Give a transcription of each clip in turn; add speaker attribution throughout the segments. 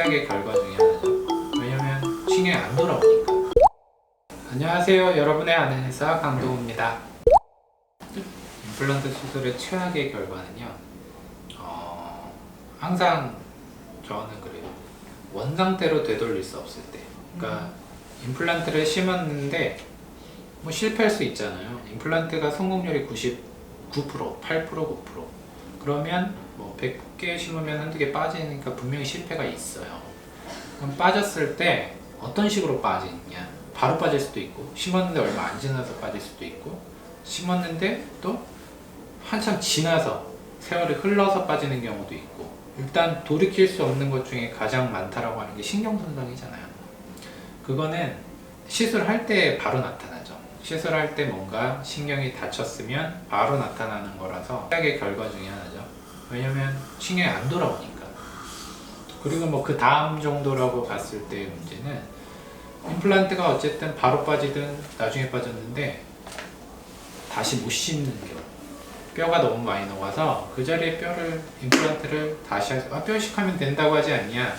Speaker 1: 최악의 결과 중에 하나죠. 왜냐면 신경이 안 돌아오니까. 안녕하세요. 여러분의 아는 의사 강동우입니다. 임플란트 수술의 최악의 결과는요. 어, 항상 저는 그래요. 원상태로 되돌릴 수 없을 때. 그러니까 임플란트를 심었는데 뭐 실패할 수 있잖아요. 임플란트가 성공률이 99%, 8%, 9%. 그러면 뭐 100개 심으면 한두 개 빠지니까 분명히 실패가 있어요. 그럼 빠졌을 때 어떤 식으로 빠지느냐? 바로 빠질 수도 있고 심었는데 얼마 안 지나서 빠질 수도 있고 심었는데 또 한참 지나서 세월이 흘러서 빠지는 경우도 있고 일단 돌이킬 수 없는 것 중에 가장 많다라고 하는 게 신경손상이잖아요. 그거는 시술할 때 바로 나타나죠. 시술할 때 뭔가 신경이 다쳤으면 바로 나타나는 거라서 최악의 결과 중에 하나죠. 왜냐면 신경이 안 돌아오니까. 그리고 뭐 그 다음 정도라고 봤을 때의 문제는 임플란트가 어쨌든 바로 빠지든 나중에 빠졌는데 다시 못 심는 경우. 뼈가 너무 많이 녹아서 그 자리에 뼈를 임플란트를 다시 아, 뼈식하면 된다고 하지 않냐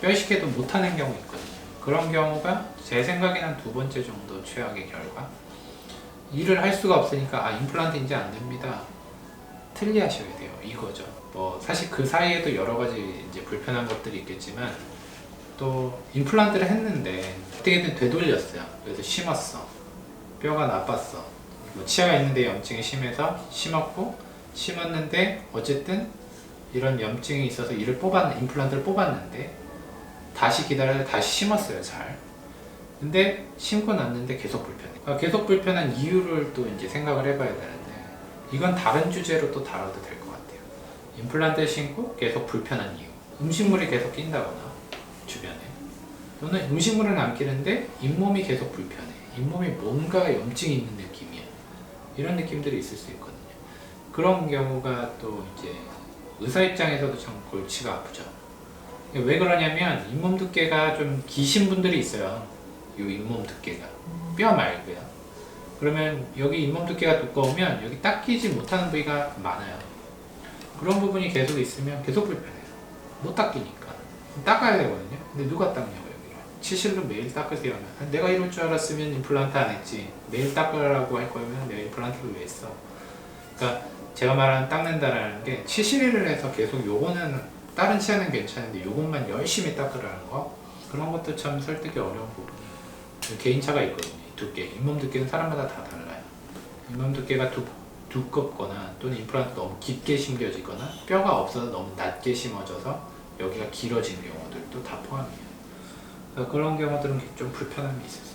Speaker 1: 뼈식해도 못하는 경우 있거든요 그런 경우가 제 생각에는 한두 번째 정도 최악의 결과 일을 할 수가 없으니까 아 임플란트 이제 안 됩니다. 틀리하셔야 돼요. 이거죠. 뭐 사실 그 사이에도 여러 가지 이제 불편한 것들이 있겠지만 또 임플란트를 했는데 어떻게든 되돌렸어요. 그래서 심었어. 뼈가 나빴어. 뭐 치아가 있는데 염증이 심해서 심었고 심었는데 어쨌든 이런 염증이 있어서 이를 뽑았 임플란트를 뽑았는데 다시 기다려서 다시 심었어요 잘 근데 심고 났는데 계속 불편해 그러니까 계속 불편한 이유를 또 이제 생각을 해봐야 되는데 이건 다른 주제로 또 다뤄도 될 것 같아요 임플란트 심고 계속 불편한 이유 음식물이 계속 낀다거나 주변에 또는 음식물은 안 끼는데 잇몸이 계속 불편해 잇몸에 뭔가 염증이 있는 느낌이야 이런 느낌들이 있을 수 있거든요. 그런 경우가 또 이제 의사 입장에서도 참 골치가 아프죠. 왜 그러냐면 잇몸 두께가 좀 기신 분들이 있어요. 이 잇몸 두께가 뼈 말고요. 그러면 여기 잇몸 두께가 두꺼우면 여기 딱 끼지 못하는 부위가 많아요. 그런 부분이 계속 있으면 계속 불편해요. 못 닦이니까 닦아야 되거든요. 근데 누가 닦냐고 여기를. 치실로 매일 닦으세요. 하면 아, 내가 이럴 줄 알았으면 임플란트 안 했지. 매일 닦으라고 할 거면 내가 임플란트를 왜 했어? 그러니까 제가 말하는 닦는다라는 게 치실을 해서 계속 요거는 다른 치아는 괜찮은데 요것만 열심히 닦으라는 거 그런 것도 참 설득이 어려운 부분이 개인차가 있거든요. 이 두께, 잇몸 두께는 사람마다 다 달라요. 잇몸 두께가 두, 두껍거나 또는 임플란트 너무 깊게 심겨지거나 뼈가 없어서 너무 낮게 심어져서 여기가 길어진 경우들도 다 포함이에요. 그래서 그런 경우들은 좀 불편함이 수